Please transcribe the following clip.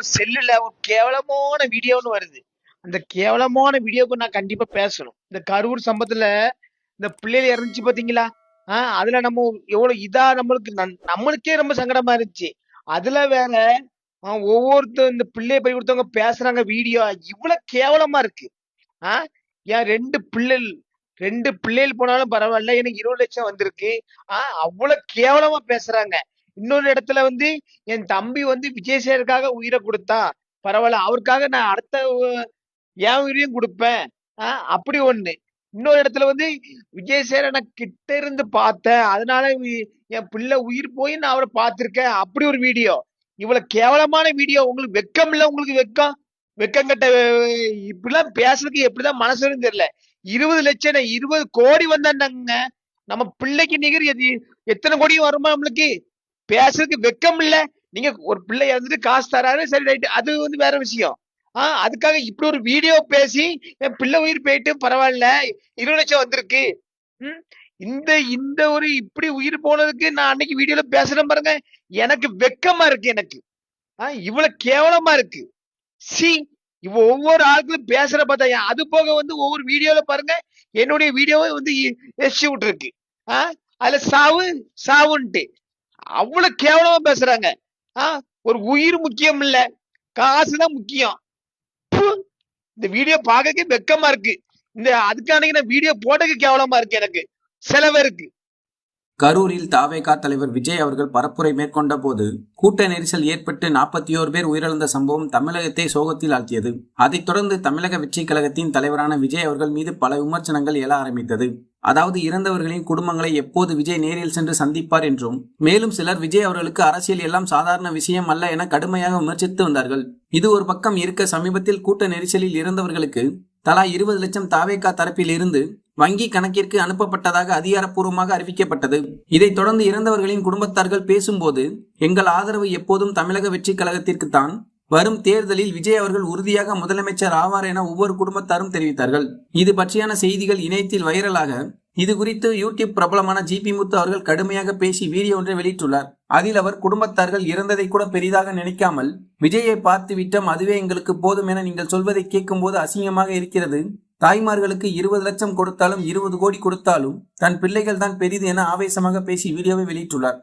செல்லுல ஒரு கேவலமான வீடியோன்னு வருது. அந்த கேவலமான வீடியோக்கு நான் கண்டிப்பா பேசணும். இந்த கரூர் சம்பவத்துல இந்த பிள்ளைகள் இறந்துச்சு பாத்தீங்களா? ஆஹ் அதுல நம்ம எவ்வளவு இதா நம்மளுக்கு நன்- நம்மளுக்கே ரொம்ப சங்கடமா இருந்துச்சு. அதுல வேற ஒவ்வொருத்தர் இந்த பிள்ளைய போய் கொடுத்தவங்க பேசுறாங்க வீடியோ இவ்வளவு கேவலமா இருக்கு. ஆஹ் ஏன் ரெண்டு பிள்ளைகள் ரெண்டு பிள்ளைகள் போனாலும் பரவாயில்ல எனக்கு இருபது லட்சம் வந்திருக்கு. ஆஹ் அவ்வளவு கேவலமா பேசுறாங்க. இன்னொரு இடத்துல வந்து என் தம்பி வந்து விஜய் சேகருக்காக உயிரை கொடுத்தா பரவாயில்ல அவருக்காக நான் அடுத்த என் உயிரையும் கொடுப்பேன். ஆஹ் அப்படி ஒண்ணு. இன்னொரு இடத்துல வந்து விஜய் சேர நான் கிட்ட இருந்து பார்த்தேன். அதனால என் பிள்ளை உயிர் போய் நான் அவரை பார்த்திருக்கேன். அப்படி ஒரு வீடியோ. இவ்வளவு கேவலமான வீடியோ. உங்களுக்கு வெக்கம் இல்ல உங்களுக்கு வெக்கம்? வெக்கம் கட்ட இப்படிலாம் பேசுறதுக்கு எப்படிதான் மனசு தெரியல. இருபது லட்சம் இருபது கோடி வந்தாங்க நம்ம பிள்ளைக்கு நிகர் எது எத்தனை கோடி வருமா நம்மளுக்கு? பேசுறதுக்கு வெக்கம் இல்ல. நீங்க ஒரு பிள்ளை இறந்துட்டு காசு தராரு சரி ரைட்டு அது வந்து வேற விஷயம். ஆஹ் அதுக்காக இப்படி ஒரு வீடியோ பேசி என் பிள்ளை உயிர் போயிட்டு பரவாயில்ல இருபது லட்சம் வந்திருக்கு. ம், இந்த இந்த ஒரு இப்படி உயிர் போனதுக்கு நான் அன்னைக்கு வீடியோல பேசுறேன் பாருங்க. எனக்கு வெக்கமா இருக்கு எனக்கு. ஆஹ் இவ்வளவு கேவலமா இருக்கு. சி இவ ஒவ்வொரு ஆளுக்கும் பேசுற பார்த்தா அது போக வந்து ஒவ்வொரு வீடியோல பாருங்க என்னுடைய வீடியோவை வந்து எச்சு விட்டுருக்கு. ஆஹ் அதுல சாவு சாவுன்ட்டு. அவ்வளவு கேவலமா பேசுறாங்க. ஆஹ் ஒரு உயிர் முக்கியம் இல்ல. காசுதான் முக்கியம். இந்த வீடியோ பார்க்கறதுக்கே வெக்கமா இருக்கு. இந்த அதுக்கான நான் வீடியோ போட்டக்கு கேவலமா இருக்கு எனக்கு. செலவு இருக்கு. கரூரில் தாவேகா தலைவர் விஜய் அவர்கள் பரப்புரை மேற்கொண்ட போது கூட்ட நெரிசல் ஏற்பட்டு நாற்பத்தி ஓரு பேர் உயிரிழந்த சம்பவம் தமிழகத்தை சோகத்தில் ஆழ்த்தியது. அதைத் தொடர்ந்து தமிழக வெற்றிக் கழகத்தின் தலைவரான விஜய் அவர்கள் மீது பல விமர்சனங்கள் எழ ஆரம்பித்தது. அதாவது இறந்தவர்களின் குடும்பங்களை எப்போது விஜய் நேரில் சென்று சந்திப்பார் என்றும் மேலும் சிலர் விஜய் அவர்களுக்கு அரசியல் எல்லாம் சாதாரண விஷயம் அல்ல என கடுமையாக விமர்சித்து வந்தார்கள். இது ஒரு பக்கம் இருக்க சமீபத்தில் கூட்ட நெரிசலில் இறந்தவர்களுக்கு தலா இருபது லட்சம் தாவேகா தரப்பில் இருந்து வங்கி கணக்கிற்கு அனுப்பப்பட்டதாக அதிகாரப்பூர்வமாக அறிவிக்கப்பட்டது. இதைத் தொடர்ந்து இறந்தவர்களின் குடும்பத்தார்கள் பேசும்போது எங்கள் ஆதரவு எப்போதும் தமிழக வெற்றி கழகத்திற்கு தான் வரும் தேர்தலில் விஜய் அவர்கள் உறுதியாக முதலமைச்சர் ஆவார் என ஒவ்வொரு குடும்பத்தாரும் தெரிவித்தார்கள். இது பற்றியான செய்திகள் இணையத்தில் வைரலாக. இது குறித்து யூடியூப் பிரபலமான ஜிபி முத்து அவர்கள் கடுமையாக பேசி வீடியோ ஒன்றை வெளியிட்டுள்ளார். அதில் அவர் குடும்பத்தார்கள் இறந்ததை கூட பெரிதாக நினைக்காமல் விஜயை பார்த்து விட்டோம் அதுவே எங்களுக்கு போதும் என நீங்கள் சொல்வதை கேட்கும்போது அசிங்கமாக இருக்கிறது. தாய்மார்களுக்கு இருபது லட்சம் கொடுத்தாலும் இருபது கோடி கொடுத்தாலும் தன் பிள்ளைகள் தான் பெரிது என ஆவேசமாக பேசி வீடியோவை வெளியிட்டுள்ளார்.